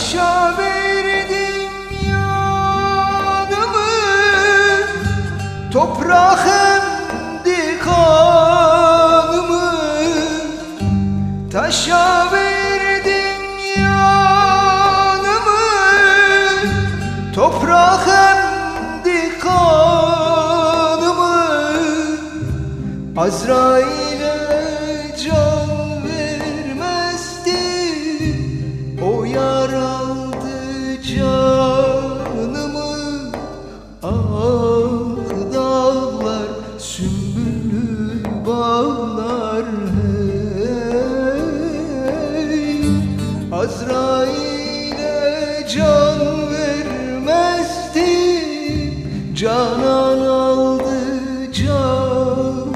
Başa verdim yanımı Toprağım dikanımı. Taşa verdim yanımı Toprağım dikanımı. Azrail'e can canımı Ah dağlar sümbüllü bağlar hey. Azrail'e can vermezdi Canan aldı canımı.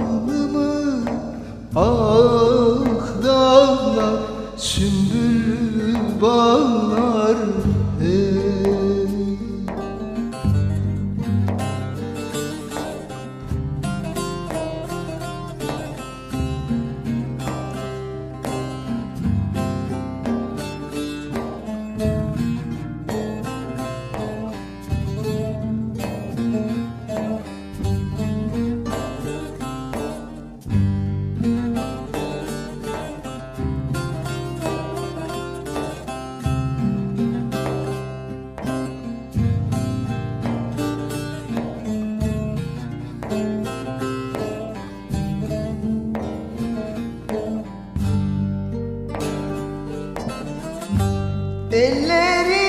Ah dağlar sümbüllü bağlar Ellerimdedir,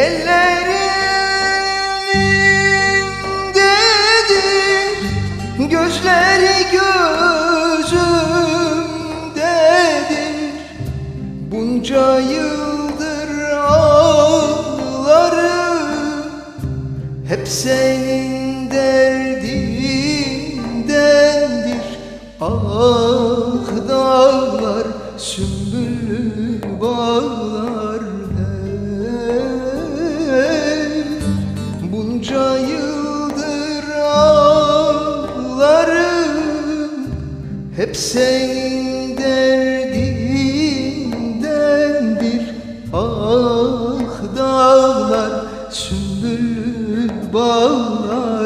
gözümdedir. Ellerimdedir, gözleri gözümdedir. Bunca yıldır ağlarım hep derdindendir Ah dağlar sümbüllü bağlar Hep senin derdindendir Ah dağlar sümbüllü bağlar